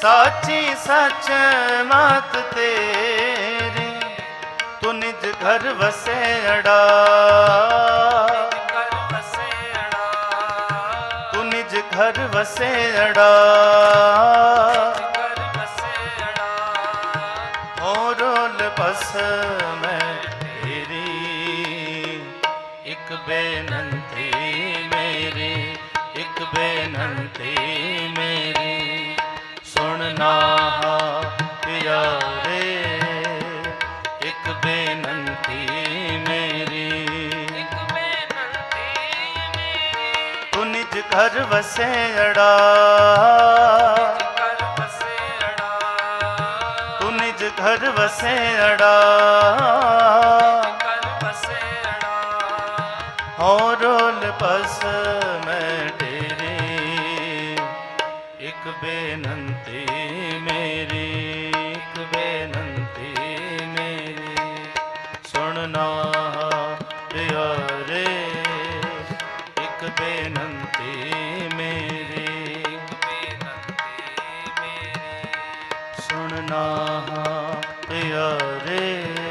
साची सच मात तेरी, तू निज घर वसे अड़ा तू निज घर वसे अड़ा रोल बस मैं तेरी, एक बेन ਸੁਣਨਾ ਪਿਆਰੇ ਇੱਕ ਬੇਨੰਤੀ ਮੇਰੀ। ਇੱਕ ਬੇਨਤੀ ਮੇਰੀ। ਤੂੰ ਨਿਜ ਘਰ ਕਰ ਵਸੇੜਾ ਤੂੰ ਨਿਜ ਘਰ ਕਰ ਵਸੇੜਾ ਹੋ ਰੋਲ ਪਸ ਮੈਂ ਇੱਕ ਬੇਨਤੀ ਮੇਰੀ, ਇੱਕ ਬੇਨਤੀ ਮੇਰੀ। ਸੁਣਨਾ ਪਿਆਰੇ, ਇੱਕ ਬੇਨਤੀ ਮੇਰੀ। ਇੱਕ ਬੇਨਤੀ ਮੇਰੀ ਸੁਣਨਾ ਪਿਆਰੇ।